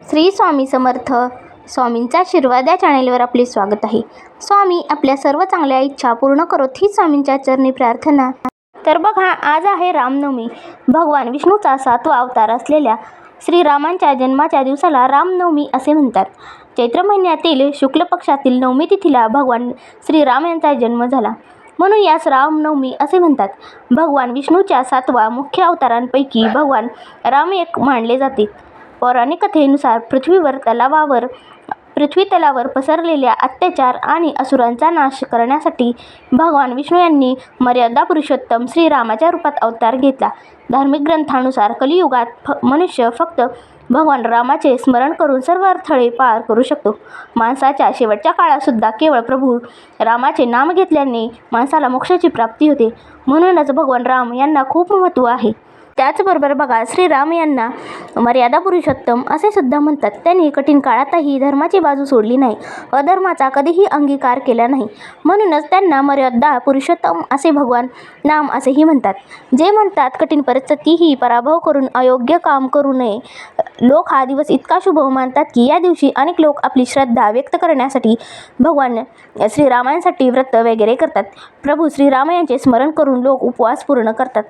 श्री स्वामी समर्थ. स्वामींचा आशीर्वाद या चॅनेलवर आपले स्वागत आहे. स्वामी आपल्या सर्व चांगल्या इच्छा पूर्ण करोत ही स्वामींच्या चरणी प्रार्थना. तर बघा आज आहे रामनवमी. भगवान विष्णूचा सातवा अवतार असलेल्या श्रीरामांच्या जन्माच्या दिवसाला रामनवमी असे म्हणतात. चैत्र महिन्यातील शुक्ल पक्षातील नवमी तिथीला भगवान श्रीराम यांचा जन्म झाला. म्हणून यास रामनवमी असे म्हणतात. भगवान विष्णूच्या सातवा मुख्य अवतारांपैकी भगवान राम एक मानले जाते. पौराणिक कथेनुसार पृथ्वीवर तलावावर पृथ्वी तलावर पसरलेल्या अत्याचार आणि असुरांचा नाश करण्यासाठी भगवान विष्णू यांनी मर्यादा पुरुषोत्तम श्रीरामाच्या रूपात अवतार घेतला. धार्मिक ग्रंथानुसार कलियुगात फ मनुष्य फक्त भगवान रामाचे स्मरण करून सर्व अडथळे पार करू शकतो. माणसाच्या शेवटच्या काळातसुद्धा केवळ प्रभू रामाचे नाम घेतल्याने माणसाला मोक्षाची प्राप्ती होते. म्हणूनच भगवान राम यांना खूप महत्त्व आहे. त्याचबरोबर बघा श्रीराम यांना मर्यादा पुरुषोत्तम असे सुद्धा म्हणतात. त्यांनी कठीण काळातही धर्माची बाजू सोडली नाही. अधर्माचा कधीही अंगीकार केला नाही. म्हणूनच त्यांना मर्यादा पुरुषोत्तम असे भगवान नाम असेही म्हणतात. जे म्हणतात कठीण परिस्थितीही पराभव करून अयोग्य काम करू नये. लोक हा दिवस इतका शुभ मानतात की या दिवशी अनेक लोक आपली श्रद्धा व्यक्त करण्यासाठी भगवान श्रीरामांसाठी व्रत वगैरे करतात. प्रभू श्रीराम यांचे स्मरण करून लोक उपवास पूर्ण करतात.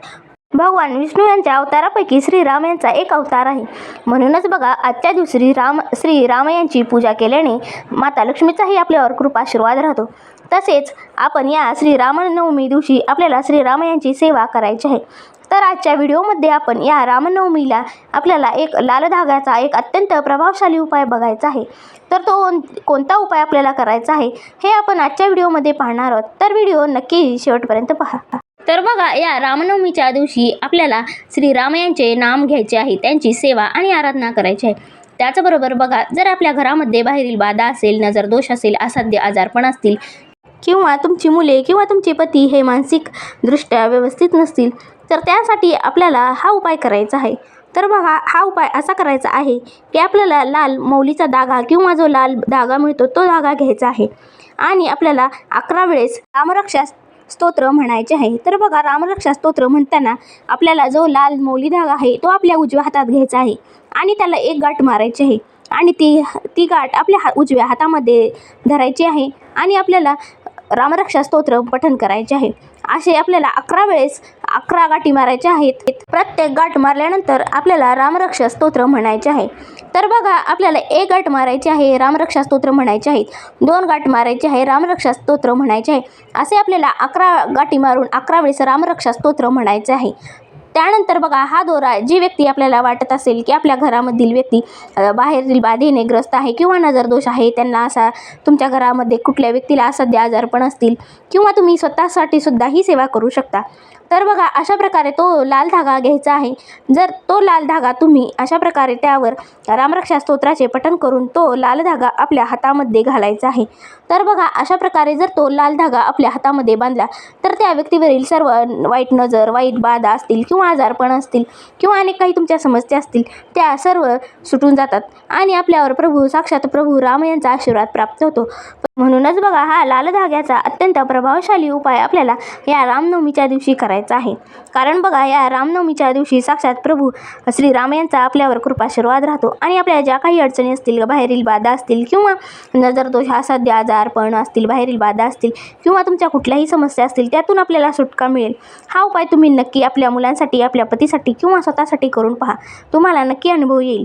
भगवान विष्णू यांच्या अवतारापैकी श्रीराम यांचा एक अवतार आहे. म्हणूनच बघा आजच्या दिवशी राम श्रीराम यांची पूजा केल्याने माता लक्ष्मीचाही आपल्यावर कृपाशीर्वाद राहतो. तसेच आपण या श्रीरामनवमी दिवशी आपल्याला श्रीराम यांची सेवा करायची आहे. तर आजच्या व्हिडिओमध्ये आपण या रामनवमीला आपल्याला एक लाल धाग्याचा एक अत्यंत प्रभावशाली उपाय बघायचा आहे. तर तो कोणता उपाय आपल्याला करायचा आहे हे आपण आजच्या व्हिडिओमध्ये पाहणार आहोत. तर व्हिडिओ नक्की शेवटपर्यंत पहा. तर बघा या रामनवमीच्या दिवशी आपल्याला श्रीराम यांचे नाम घ्यायचे आहे. त्यांची सेवा आणि आराधना करायची आहे. त्याचबरोबर बघा जर आपल्या घरामध्ये बाहेरील बाधा असेल नजर दोष असेल असाध्य आजारपण असतील किंवा तुमची मुले किंवा तुमचे पती हे मानसिकदृष्ट्या व्यवस्थित नसतील तर त्यासाठी आपल्याला हा उपाय करायचा आहे. तर बघा हा उपाय असा करायचा आहे की आपल्याला लाल मौलीचा धागा किंवा जो लाल धागा मिळतो तो धागा घ्यायचा आहे. आणि आपल्याला अकरा वेळेस रामरक्षा स्तोत्र म्हणायचे आहे. तर बघा रामरक्षा स्तोत्र म्हणताना आपल्याला जो लाल मौली धागा आहे तो आपल्या उजव्या हातात घ्यायचा आहे आणि त्याला एक गाठ मारायची आहे आणि ती ती गाठ आपल्या हा उजव्या हातामध्ये धरायची आहे आणि आपल्याला रामरक्षा स्तोत्र पठण करायचे आहे. असे आपल्याला अकरा वेळेस अकरा गाठी मारायच्या आहेत. प्रत्येक गाठ मारल्यानंतर आपल्याला रामरक्षा स्तोत्र म्हणायचे आहे. तर बघा आपल्याला एक गाठ मारायची आहे रामरक्षा स्तोत्र म्हणायचे आहेत. दोन गाठ मारायचे आहे रामरक्षा स्तोत्र म्हणायचे आहे. असे आपल्याला अकरा गाठी मारून अकरा वेळेस रामरक्षा स्तोत्र म्हणायचे आहे. त्यानंतर बघा हा दोरा जी व्यक्ती आपल्याला वाटत असेल की आपल्या घरामधील व्यक्ती बाहेरील बाधेने ग्रस्त आहे किंवा नजरदोष आहे त्यांना असा तुमच्या घरामध्ये कुठल्या व्यक्तीला असध्य आजारपण असतील किंवा तुम्ही स्वतःसाठी सुद्धा ही सेवा करू शकता. तर बघा अशा प्रकारे तो लाल धागा घ्यायचा आहे. जर तो लाल धागा तुम्ही अशा प्रकारे त्यावर रामरक्षा स्तोत्राचे पठण करून तो लाल धागा आपल्या हातामध्ये घालायचा आहे. तर बघा अशा प्रकारे जर तो लाल धागा आपल्या हातामध्ये बांधला तर त्या व्यक्तीवरील सर्व वाईट नजर वाईट बाधा असतील किंवा किंवा आजारपण असतील किंवा अनेक काही तुमच्या समस्या असतील त्या सर्व सुटून जातात. आणि आपल्यावर प्रभू साक्षात प्रभू राम यांचा आशीर्वाद प्राप्त होतो. म्हणूनच बघा हा लाल धाग्याचा अत्यंत प्रभावशाली उपाय आपल्याला या रामनवमीच्या दिवशी करायचा आहे. कारण बघा या रामनवमीच्या दिवशी साक्षात प्रभू श्रीराम यांचा आपल्यावर कृपाशीर्वाद राहतो आणि आपल्या ज्या काही अडचणी असतील बाहेरील बाधा असतील किंवा नजरदोष असाध्य आजारपण असतील बाहेरील बाधा असतील किंवा तुमच्या कुठल्याही समस्या असतील त्यातून आपल्याला सुटका मिळेल. हा उपाय तुम्ही नक्की आपल्या मुलांसाठी आपल्या पतीसाठी किंवा स्वतःसाठी करून पहा. तुम्हाला नक्की अनुभव येईल.